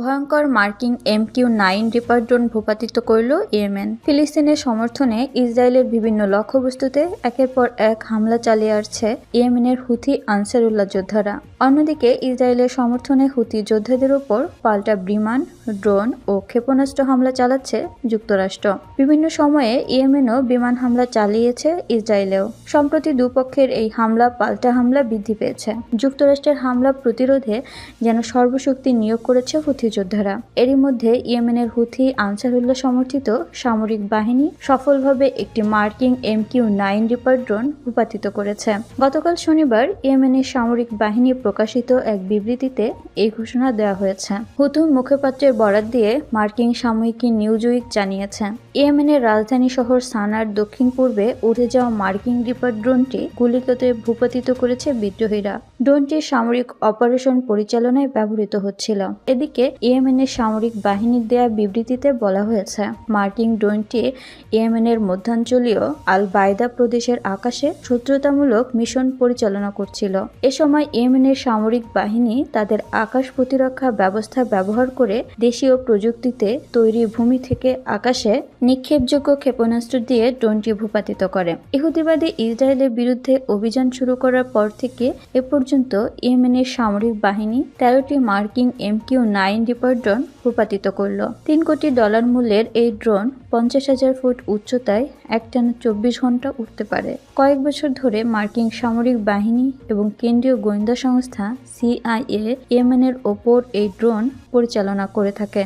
ভয়ঙ্কর marking M Q nine reaper drone ভূপাতিত করল ইয়েমেন। ফিলিস্তিনের সমর্থনে ইসরায়েলের বিভিন্ন লক্ষ্যবস্তুতে একের পর এক হামলা চালিয়ে আসছে ইয়েমেনের হুথি আনসারুল্লাহ যোদ্ধারা। অন্যদিকে ইসরায়েলের সমর্থনে হুথি যোদ্ধাদের উপর পাল্টা বিমান, ড্রোন ও ক্ষেপণাস্ত্র হামলা চালাচ্ছে যুক্তরাষ্ট্র। বিভিন্ন সময়ে ইয়েমেনও বিমান হামলা চালিয়েছে ইসরায়েলেও। সম্প্রতি দুপক্ষের এই হামলা, পাল্টা হামলা বৃদ্ধি পেয়েছে। যুক্তরাষ্ট্রের হামলা প্রতিরোধে যেন সর্বশক্তি নিয়োগ করেছে হুথি যোদ্ধারা। এরই মধ্যে ইয়েমেনের হুথি আনসারুল্লাহ সমর্থিত সামরিক বাহিনী সফলভাবে একটি marking M Q nine reaper drone ভূপাতিত করেছে। গতকাল শনিবার ইয়েমেনের সামরিক বাহিনী প্রকাশিত এক বিবৃতিতে এই ঘোষণা দেওয়া হয়েছে। হুতু মুখপাত্রের বরাত দিয়ে মার্কিন সাময়িকী নিউজ উইক জানিয়েছে, ইয়েমেনের রাজধানী শহর সানার দক্ষিণ পূর্বে উড়ে যাওয়া মার্কিন রিপার ড্রোনটি গুলিকতে ভূপাতিত করেছে বিদ্রোহীরা। ড্রোনটি সামরিক অপারেশন পরিচালনায় ব্যবহৃত হচ্ছিল। এদিকে ইয়েমেনের সামরিক বাহিনীর দেয়া বিবৃতিতে বলা হয়েছে, মার্কিন ড্রোনটি ইয়েমেনের মধ্যাঞ্চলীয় আল বায়দা প্রদেশের আকাশে শত্রুতামূলক মিশন পরিচালনা করছিল। এ সময় ইয়েমেনের সামরিক বাহিনী তাদের আকাশ প্রতিরক্ষা ব্যবস্থা ব্যবহার করে দেশীয় প্রযুক্তিতে তৈরি ভূমি থেকে আকাশে নিক্ষেপযোগ্য ক্ষেপণাস্ত্র দিয়ে ড্রোনটি ভূপাতিত করে। ইহুদিবাদী ইসরায়েলের বিরুদ্ধে অভিযান শুরু করার পর থেকে এ পর্যন্ত ইয়েমেনের সামরিক বাহিনী তেরোটি মার্কিন M Q nine reaper drone ভূপাতিত করল। তিন কোটি ডলার মূল্যের এই ড্রোন পঞ্চাশ হাজার ফুট উচ্চতায় একটানা চব্বিশ ঘণ্টা উঠতে পারে। কয়েক বছর ধরে মার্কিন সামরিক বাহিনী এবং কেন্দ্রীয় গোয়েন্দা সংস্থা সিআইএ ইয়েমেনের ওপর এই ড্রোন পরিচালনা করে থাকে।